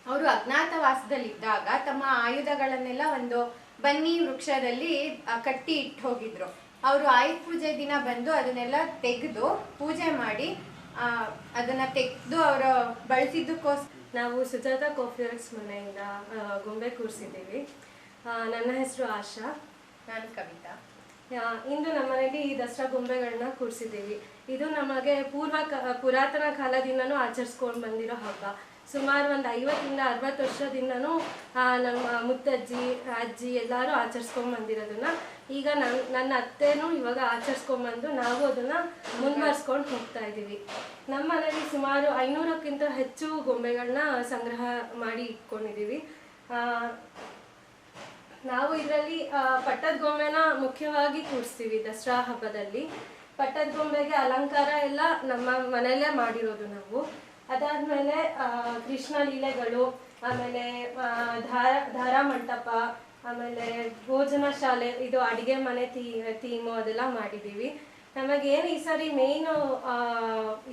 ಅವರು ಅಜ್ಞಾತವಾಸದಲ್ಲಿದ್ದಾಗ ತಮ್ಮ ಆಯುಧಗಳನ್ನೆಲ್ಲ ಒಂದು ಬನ್ನಿ ವೃಕ್ಷದಲ್ಲಿ ಕಟ್ಟಿ ಇಟ್ಟು ಹೋಗಿದ್ರು. ಅವರು ಆಯುಧ ಪೂಜೆ ದಿನ ಬಂದು ಅದನ್ನೆಲ್ಲ ತೆಗೆದು ಪೂಜೆ ಮಾಡಿ ಅದನ್ನ ತೆಗೆದು ಅವರು ಬಳಸಿದ್ದಕ್ಕೋಸ್ಕರ ನಾವು ಸುಜಾತ ಕೋಫಿಯರ್ಸ್ ಮನೆಯಿಂದ ಗೊಂಬೆ ಕೂರಿಸಿದ್ದೀವಿ. ನನ್ನ ಹೆಸರು ಆಶಾ. ನಾನು ಕವಿತಾ. ಇಂದು ನಮ್ಮ ಮನೆಯಲ್ಲಿ ಈ ದಸರಾ ಗೊಂಬೆಗಳನ್ನ ಕೂರಿಸಿದ್ದೀವಿ. ಇದು ನಮಗೆ ಪೂರ್ವ ಪುರಾತನ ಕಾಲದಿಂದನೂ ಆಚರಿಸ್ಕೊಂಡು ಬಂದಿರೋ ಹಬ್ಬ. ಸುಮಾರು ಒಂದು ಐವತ್ತರಿಂದ ಅರವತ್ತು ವರ್ಷದಿಂದನೂ ನಮ್ಮ ಮುತ್ತಜ್ಜಿ ಅಜ್ಜಿ ಎಲ್ಲರೂ ಆಚರಿಸ್ಕೊಂಡು ಬಂದಿರೋದನ್ನ ಈಗ ನನ್ನ ನನ್ನ ಅತ್ತೆನೂ ಇವಾಗ ಆಚರಿಸ್ಕೊಂಡ್ಬಂದು ನಾವು ಅದನ್ನ ಮುಂದುವರ್ಸ್ಕೊಂಡು ಹೋಗ್ತಾ ಇದ್ದೀವಿ. ನಮ್ಮ ಮನೇಲಿ ಸುಮಾರು ಐನೂರಕ್ಕಿಂತ ಹೆಚ್ಚು ಗೊಂಬೆಗಳನ್ನ ಸಂಗ್ರಹ ಮಾಡಿ ಇಟ್ಕೊಂಡಿದ್ದೀವಿ. ಆ, ನಾವು ಇದರಲ್ಲಿ ಪಟ್ಟದ ಗೊಂಬೆನ ಮುಖ್ಯವಾಗಿ ಕೂಡಿಸ್ತೀವಿ ದಸರಾ ಹಬ್ಬದಲ್ಲಿ. ಪಟ್ಟದ ಗೊಂಬೆಗೆ ಅಲಂಕಾರ ಎಲ್ಲ ನಮ್ಮ ಮನೆಯಲ್ಲೇ ಮಾಡಿರೋದು ನಾವು. ಅದಾದ್ಮೇಲೆ ಕೃಷ್ಣ ಲೀಲೆಗಳು, ಆಮೇಲೆ ಧಾರ, ಧಾರಾ ಮಂಟಪ, ಆಮೇಲೆ ಭೋಜನ ಶಾಲೆ, ಇದು ಅಡಿಗೆ ಮನೆ ಥೀ ಥೀಮು ಅದೆಲ್ಲ ಮಾಡಿದ್ದೀವಿ. ನಮಗೇನು ಈ ಸಾರಿ ಮೇಯ್ನು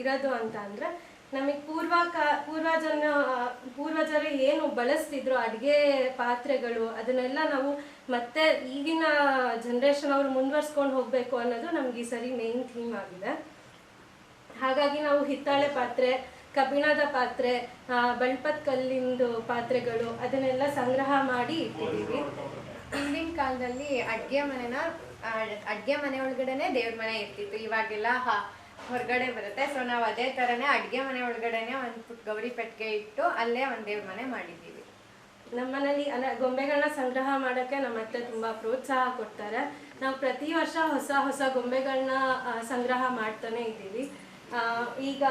ಇರೋದು ಅಂತ ಅಂದರೆ ನಮಗೆ ಪೂರ್ವ ಕಾ ಪೂರ್ವಜನ ಪೂರ್ವಜರು ಏನು ಬಳಸ್ತಿದ್ರು ಅಡುಗೆ ಪಾತ್ರೆಗಳು ಅದನ್ನೆಲ್ಲ ನಾವು ಮತ್ತೆ ಈಗಿನ ಜನ್ರೇಷನ್ ಅವರು ಮುಂದುವರ್ಸ್ಕೊಂಡು ಹೋಗಬೇಕು ಅನ್ನೋದು ನಮ್ಗೆ ಈ ಸರಿ ಮೇನ್ ಥೀಮ್ ಆಗಿದೆ. ಹಾಗಾಗಿ ನಾವು ಹಿತ್ತಾಳೆ ಪಾತ್ರೆ ಕಬ್ಬಿಣದ ಪಾತ್ರೆ ಬಳ್ಪತ್ ಕಲ್ಲಿಂದು ಪಾತ್ರೆಗಳು ಅದನ್ನೆಲ್ಲ ಸಂಗ್ರಹ ಮಾಡಿ ಇಟ್ಟಿದ್ದೀವಿ. ಹಿಂದಿನ ಕಾಲದಲ್ಲಿ ಅಡುಗೆ ಮನೆನ ಅಡುಗೆ ಮನೆ ಒಳಗಡೆನೆ ದೇವ್ರ ಮನೆ ಇರ್ತಿತ್ತು. ಇವಾಗೆಲ್ಲ ಹ- ಹೊರಗಡೆ ಬರುತ್ತೆ. ಸೊ ನಾವು ಅದೇ ಥರನೇ ಅಡ್ಗೆ ಮನೆ ಒಳಗಡೆನೆ ಒಂದು ಪುಟ್ ಗೌರಿ ಪೆಟ್ಟಿಗೆ ಇಟ್ಟು ಅಲ್ಲೇ ಒಂದು ದೇವ್ರ ಮನೆ ಮಾಡಿದ್ದೀವಿ. ನಮ್ಮನೇಲಿ ಮನೇಲಿ ಅಂದ್ರೆ ಗೊಂಬೆಗಳನ್ನ ಸಂಗ್ರಹ ಮಾಡೋಕ್ಕೆ ನಮ್ಮ ಅತ್ತೆ ತುಂಬ ಪ್ರೋತ್ಸಾಹ ಕೊಡ್ತಾರೆ. ನಾವು ಪ್ರತಿ ವರ್ಷ ಹೊಸ ಹೊಸ ಗೊಂಬೆಗಳನ್ನ ಸಂಗ್ರಹ ಮಾಡ್ತಾನೆ ಇದ್ದೀವಿ. ಈಗ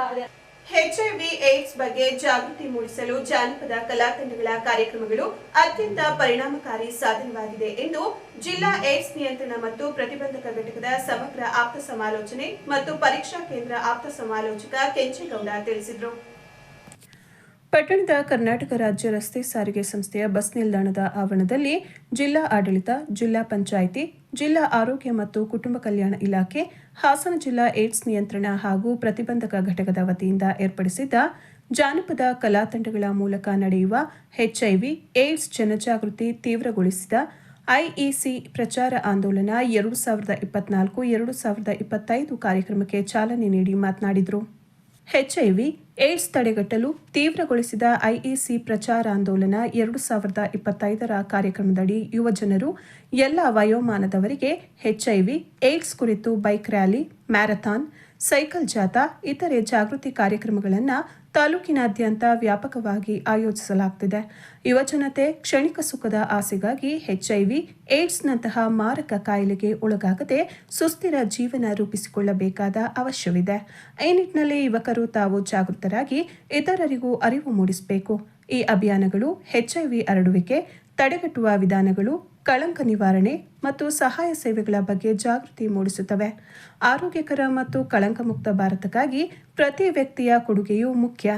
ಎಚ್ಐವಿ ಏಡ್ಸ್ ಬಗ್ಗೆ ಜಾಗೃತಿ ಮೂಡಿಸಲು ಜಾನಪದ ಕಲಾತಂಡಗಳ ಕಾರ್ಯಕ್ರಮಗಳು ಅತ್ಯಂತ ಪರಿಣಾಮಕಾರಿ ಸಾಧನವಾಗಿದೆ ಎಂದು ಜಿಲ್ಲಾ ಏಡ್ಸ್ ನಿಯಂತ್ರಣ ಮತ್ತು ಪ್ರತಿಬಂಧಕ ಘಟಕದ ಸಮಗ್ರ ಆಪ್ತ ಸಮಾಲೋಚನೆ ಮತ್ತು ಪರೀಕ್ಷಾ ಕೇಂದ್ರ ಆಪ್ತ ಸಮಾಲೋಚಕ ಕೆಂಚೇಗೌಡ ತಿಳಿಸಿದರು. ಪಟ್ಟಣದ ಕರ್ನಾಟಕ ರಾಜ್ಯ ರಸ್ತೆ ಸಾರಿಗೆ ಸಂಸ್ಥೆಯ ಬಸ್ ನಿಲ್ದಾಣದ ಆವರಣದಲ್ಲಿ ಜಿಲ್ಲಾ ಆಡಳಿತ, ಜಿಲ್ಲಾ ಪಂಚಾಯಿತಿ, ಜಿಲ್ಲಾ ಆರೋಗ್ಯ ಮತ್ತು ಕುಟುಂಬ ಕಲ್ಯಾಣ ಇಲಾಖೆ, ಹಾಸನ ಜಿಲ್ಲಾ ಏಡ್ಸ್ ನಿಯಂತ್ರಣ ಹಾಗೂ ಪ್ರತಿಬಂಧಕ ಘಟಕದ ವತಿಯಿಂದ ಏರ್ಪಡಿಸಿದ್ದ ಜಾನಪದ ಕಲಾತಂಡಗಳ ಮೂಲಕ ನಡೆಯುವ ಎಚ್ಐವಿ ಏಡ್ಸ್ ಜನಜಾಗೃತಿ ತೀವ್ರಗೊಳಿಸಿದ ಐಇಸಿ ಪ್ರಚಾರ ಆಂದೋಲನ ಎರಡು ಸಾವಿರದ ಇಪ್ಪತ್ನಾಲ್ಕು ಎರಡು ಸಾವಿರದ ಇಪ್ಪತ್ತೈದು ಕಾರ್ಯಕ್ರಮಕ್ಕೆ ಚಾಲನೆ ನೀಡಿ ಮಾತನಾಡಿದರು. ಎಚ್ಐವಿ ಏಡ್ಸ್ ತಡೆಗಟ್ಟಲು ತೀವ್ರಗೊಳಿಸಿದ ಐಇಸಿ ಪ್ರಚಾರಾಂದೋಲನ ಎರಡು ಸಾವಿರದ ಇಪ್ಪತ್ತೈದರ ಕಾರ್ಯಕ್ರಮದಡಿ ಯುವಜನರು ಎಲ್ಲ ವಯೋಮಾನದವರಿಗೆ ಹೆಚ್ಐವಿ ಏಡ್ಸ್ ಕುರಿತು ಬೈಕ್ ರ್ಯಾಲಿ, ಮ್ಯಾರಥಾನ್ ಸೈಕಲ್ ಜಾಥಾ, ಇತರೆ ಜಾಗೃತಿ ಕಾರ್ಯಕ್ರಮಗಳನ್ನು ತಾಲೂಕಿನಾದ್ಯಂತ ವ್ಯಾಪಕವಾಗಿ ಆಯೋಜಿಸಲಾಗುತ್ತಿದೆ ಯುವಜನತೆ ಕ್ಷಣಿಕ ಸುಖದ ಆಸೆಗಾಗಿ ಎಚ್ಐವಿ ಏಡ್ಸ್ನಂತಹ ಮಾರಕ ಕಾಯಿಲೆಗೆ ಒಳಗಾಗದೆ ಸುಸ್ಥಿರ ಜೀವನ ರೂಪಿಸಿಕೊಳ್ಳಬೇಕಾದ ಅವಶ್ಯವಿದೆ. ಈ ನಿಟ್ಟಿನಲ್ಲಿ ಯುವಕರು ತಾವು ಜಾಗೃತರಾಗಿ ಇತರರಿಗೂ ಅರಿವು ಮೂಡಿಸಬೇಕು. ಈ ಅಭಿಯಾನಗಳು ಎಚ್ಐವಿ ಹರಡುವಿಕೆ, ತಡೆಗಟ್ಟುವ ವಿಧಾನಗಳು ಕಳಂಕ ನಿವಾರಣೆ ಮತ್ತು ಸಹಾಯ ಸೇವೆಗಳ ಬಗ್ಗೆ ಜಾಗೃತಿ ಮೂಡಿಸುತ್ತವೆ. ಆರೋಗ್ಯಕರ ಮತ್ತು ಕಳಂಕಮುಕ್ತ ಭಾರತಕ್ಕಾಗಿ ಪ್ರತಿ ವ್ಯಕ್ತಿಯ ಕೊಡುಗೆಯೂ ಮುಖ್ಯ.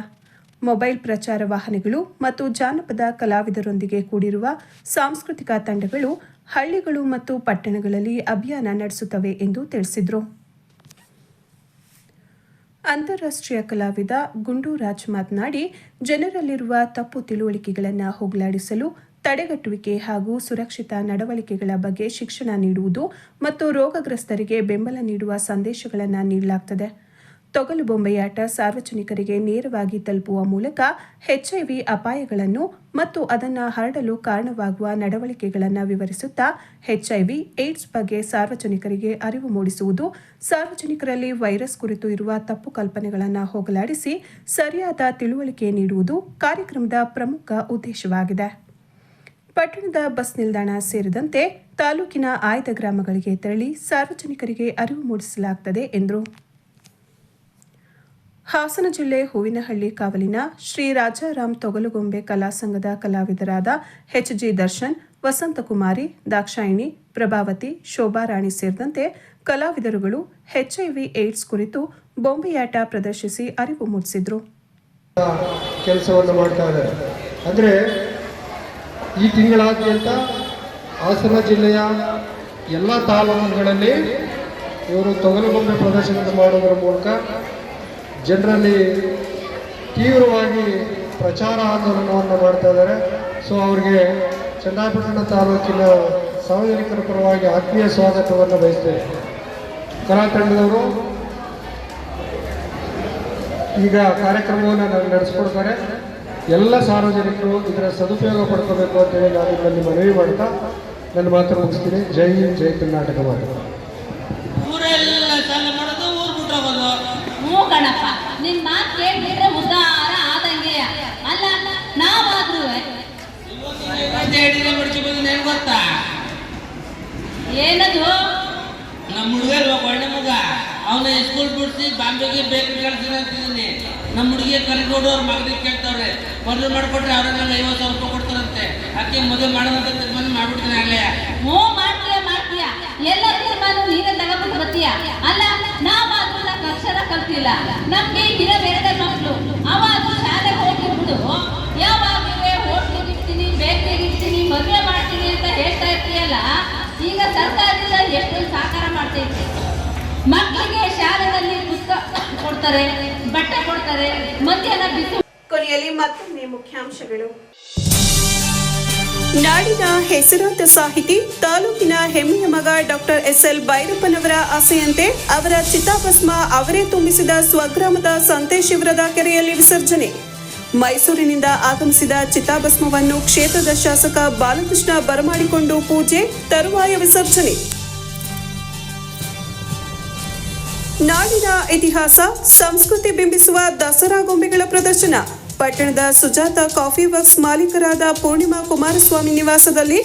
ಮೊಬೈಲ್ ಪ್ರಚಾರ ವಾಹನಗಳು ಮತ್ತು ಜಾನಪದ ಕಲಾವಿದರೊಂದಿಗೆ ಕೂಡಿರುವ ಸಾಂಸ್ಕೃತಿಕ ತಂಡಗಳು ಹಳ್ಳಿಗಳು ಮತ್ತು ಪಟ್ಟಣಗಳಲ್ಲಿ ಅಭಿಯಾನ ನಡೆಸುತ್ತವೆ ಎಂದು ತಿಳಿಸಿದರು. ಅಂತಾರಾಷ್ಟ್ರೀಯ ಕಲಾವಿದ ಗುಂಡೂರಾಜ್ ಮಾತನಾಡಿ, ಜನರಲ್ಲಿರುವ ತಪ್ಪು ತಿಳುವಳಿಕೆಗಳನ್ನು ಹೋಗಲಾಡಿಸಲು ತಡೆಗಟ್ಟುವಿಕೆ ಹಾಗೂ ಸುರಕ್ಷಿತ ನಡವಳಿಕೆಗಳ ಬಗ್ಗೆ ಶಿಕ್ಷಣ ನೀಡುವುದು ಮತ್ತು ರೋಗಗ್ರಸ್ತರಿಗೆ ಬೆಂಬಲ ನೀಡುವ ಸಂದೇಶಗಳನ್ನು ನೀಡಲಾಗುತ್ತದೆ ತೊಗಲು ಬೊಂಬೆಯಾಟ ಸಾರ್ವಜನಿಕರಿಗೆ ನೇರವಾಗಿ ತಲುಪುವ ಮೂಲಕ ಎಚ್ಐವಿ ಅಪಾಯಗಳನ್ನು ಮತ್ತು ಅದನ್ನು ಹರಡಲು ಕಾರಣವಾಗುವ ನಡವಳಿಕೆಗಳನ್ನು ವಿವರಿಸುತ್ತಾ ಎಚ್ಐವಿ ಏಡ್ಸ್ ಬಗ್ಗೆ ಸಾರ್ವಜನಿಕರಿಗೆ ಅರಿವು ಮೂಡಿಸುವುದು, ಸಾರ್ವಜನಿಕರಲ್ಲಿ ವೈರಸ್ ಕುರಿತು ಇರುವ ತಪ್ಪು ಕಲ್ಪನೆಗಳನ್ನು ಹೋಗಲಾಡಿಸಿ ಸರಿಯಾದ ತಿಳುವಳಿಕೆ ನೀಡುವುದು ಕಾರ್ಯಕ್ರಮದ ಪ್ರಮುಖ ಉದ್ದೇಶವಾಗಿದೆ. ಪಟ್ಟಣದ ಬಸ್ ನಿಲ್ದಾಣ ಸೇರಿದಂತೆ ತಾಲೂಕಿನ ಆಯ್ದ ಗ್ರಾಮಗಳಿಗೆ ತೆರಳಿ ಸಾರ್ವಜನಿಕರಿಗೆ ಅರಿವು ಮೂಡಿಸಲಾಗುತ್ತದೆ ಎಂದರು. ಹಾಸನ ಜಿಲ್ಲೆ ಹೂವಿನಹಳ್ಳಿ ಕಾವಲಿನ ಶ್ರೀ ರಾಜಾರಾಮ್ ತೊಗಲುಗೊಂಬೆ ಕಲಾ ಸಂಘದ ಕಲಾವಿದರಾದ ಎಚ್ ಜಿ ದರ್ಶನ್, ವಸಂತಕುಮಾರಿ, ದಾಕ್ಷಾಯಿಣಿ, ಪ್ರಭಾವತಿ ಶೋಭಾರಾಣಿ ಸೇರಿದಂತೆ ಕಲಾವಿದರುಗಳು ಎಚ್ಐವಿ ಏಡ್ಸ್ ಕುರಿತು ಬೊಂಬೆಯಾಟ ಪ್ರದರ್ಶಿಸಿ ಅರಿವು ಮೂಡಿಸಿದರು. ಕೆಲಸವನ್ನು ಮಾಡ್ತಾ ಇದ್ದಾರೆ. ಈ ತಿಂಗಳಾದ್ಯಂತ ಹಾಸನ ಜಿಲ್ಲೆಯ ಎಲ್ಲ ತಾಲೂಕುಗಳಲ್ಲಿ ಇವರು ತೊಗಲುಗೊಂಬೆ ಪ್ರದರ್ಶನ ಮಾಡೋದರ ಮೂಲಕ ಜನರಲ್ಲಿ ತೀವ್ರವಾಗಿ ಪ್ರಚಾರ ಆಂದೋಲನವನ್ನು ಮಾಡ್ತಾ ಇದ್ದಾರೆ. ಸೊ ಅವರಿಗೆ ಚನ್ನಾಪಟ್ಟಣ ತಾಲೂಕಿನ ಸಾರ್ವಜನಿಕರ ಪರವಾಗಿ ಆತ್ಮೀಯ ಸ್ವಾಗತವನ್ನು ಬಯಸ್ತೇವೆ ಕಲಾ ತಂಡದವರು ಈಗ ಕಾರ್ಯಕ್ರಮವನ್ನು ನಾವು ನಡೆಸ್ಕೊಡ್ತಾರೆ. ಎಲ್ಲ ಸಾರ್ವಜನಿಕರು ಇದರ ಸದುಪಯೋಗ ಪಡ್ಕೋಬೇಕು ಅಂತೇಳಿ ನಾನು ನಿಮ್ಮಲ್ಲಿ ಮನವಿ ಮಾಡ್ತಾ ನನ್ನ ಮಾತು ಮುಗಿಸ್ತೀನಿ. ಜೈ ಹಿಂದ್ ಜೈ ಕರ್ನಾಟಕ ಮಾತು. ಹ್ಞೂ ಕಣಪ್ಪ ನಿನ್ನ ಮಾತು ಕೇಳ್ಬಿಟ್ರೆ ಉದ್ಧಾರ ಆದಂಗೆ. ಅಲ್ಲ ನಾವಾದ್ರೂ ಗೊತ್ತಾ? ಏನದು? ನಮ್ಮ ಹುಡುಗ ಒಳ್ಳೆ ಮಗ? ಅವನ ಸ್ಕೂಲ್ ಬಿಡಿಸಿ ಬಾಂಬೆಗೆ ಬೇಕು ಕಳ್ಸಿನ ಅಂತಿದ್ದೀನಿ. ನಮ್ಮ ಹುಡುಗಿಯ ಕರಿಗೋಡು ಅವ್ರ ಮಗನಿಗೆ ಕೇಳ್ತಾವ್ರೆ. ಮದುವೆ ಮಾಡ್ಕೊಟ್ರೆ ಅವ್ರ ನಂಗೆ ಐವತ್ತು ಸಾವಿರ ರೂಪಾಯಿ ಕೊಡ್ತಾರಂತೆ. ಅಕ್ಕಿ ಮದುವೆ ಮಾಡೋದಂತ ತೀರ್ಮಾನ ಮಾಡ್ಬಿಡ್ತೀನಿ ಆಗ್ಲೇ. ಹ್ಞೂ, ಮಾಡ್ತೀಯ ಮಾಡ್ತೀಯ. ಎಲ್ಲ ತೀರ್ಮಾನ ನೀನೇ ತಗೊಂಡು ಬರ್ತೀಯ. ಅಲ್ಲ ನಾವಾದ್ರೂ ನಾಲ್ಕು ಅಕ್ಷರ ಕಲ್ತಿಲ್ಲ. ನಮ್ಗೆ ಇರೋ ಬೇರೆ ಮಕ್ಕಳು ಮತ್ತೊಮ್ಮೆ ಮುಖ್ಯಾಂಶಗಳು ನಾಡಿನ ಹೆಸರಾಂತ ಸಾಹಿತಿ, ತಾಲೂಕಿನ ಹೆಮ್ಮೆಯ ಮಗ ಡಾಕ್ಟರ್ ಎಸ್. ಎಲ್. ಭೈರಪ್ಪನವರ ಆಸೆಯಂತೆ ಅವರ ಚಿತಾಭಸ್ಮ ಅವರೇ ತುಂಬಿಸಿದ ಸ್ವಗ್ರಾಮದ ಸಂತೇಶಿವರದ ಕೆರೆಯಲ್ಲಿ ವಿಸರ್ಜನೆ. ಮೈಸೂರಿನಿಂದ ಆಗಮಿಸಿದ ಚಿತಾಭಸ್ಮವನ್ನು ಕ್ಷೇತ್ರದ ಶಾಸಕ ಬಾಲಕೃಷ್ಣ ಬರಮಾಡಿಕೊಂಡು ಪೂಜೆ, ತರುವಾಯ ವಿಸರ್ಜನೆ. ನಾಡಿನ ಇತಿಹಾಸ, ಸಂಸ್ಕೃತಿ ಬಿಂಬಿಸುವ ದಸರಾ ಗೊಂಬೆಗಳ ಪ್ರದರ್ಶನ. ಪಟ್ಟಣದ ಸುಜಾತ ಕಾಫಿ ವರ್ಕ್ಸ್ ಮಾಲೀಕರಾದ ಪೂರ್ಣಿಮಾ ಕುಮಾರಸ್ವಾಮಿ ನಿವಾಸದಲ್ಲಿ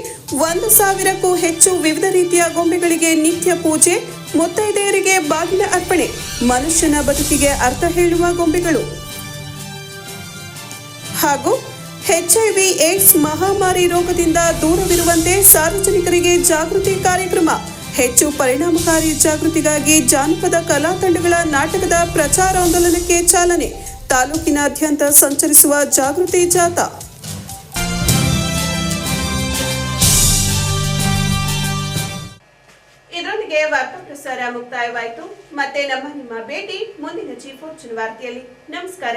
ಒಂದು ಸಾವಿರಕ್ಕೂ ಹೆಚ್ಚು ವಿವಿಧ ರೀತಿಯ ಗೊಂಬೆಗಳಿಗೆ ನಿತ್ಯ ಪೂಜೆ, ಮುತ್ತೈದೆಯರಿಗೆ ಬಾಗಿನ ಅರ್ಪಣೆ, ಮನುಷ್ಯನ ಬದುಕಿಗೆ ಅರ್ಥ ಹೇಳುವ ಗೊಂಬೆಗಳು. ಹಾಗೂ ಎಚ್ಐವಿ ಏಡ್ಸ್ ಮಹಾಮಾರಿ ರೋಗದಿಂದ ದೂರವಿರುವಂತೆ ಸಾರ್ವಜನಿಕರಿಗೆ ಜಾಗೃತಿ ಕಾರ್ಯಕ್ರಮ, ಹೆಚ್ಚು ಪರಿಣಾಮಕಾರಿ ಜಾಗೃತಿಗಾಗಿ ಜಾನಪದ ಕಲಾ ತಂಡಗಳ ನಾಟಕದ ಪ್ರಚಾರಾಂದೋಲನಕ್ಕೆ ಚಾಲನೆ. ತಾಲೂಕಿನಾದ್ಯಂತ ಸಂಚರಿಸುವ ಜಾಗೃತಿ ಜಾಥಾ. ಇದರೊಂದಿಗೆ ವಾರ್ತಾ ಪ್ರಸಾರ ಮುಕ್ತಾಯವಾಯಿತು. ಮತ್ತೆ ನಮ್ಮ ನಿಮ್ಮ ಭೇಟಿ ಮುಂದಿನ ಜಿ ಫೋರ್ಚುನ್ ವಾರ್ತೆಯಲ್ಲಿ ನಮಸ್ಕಾರ.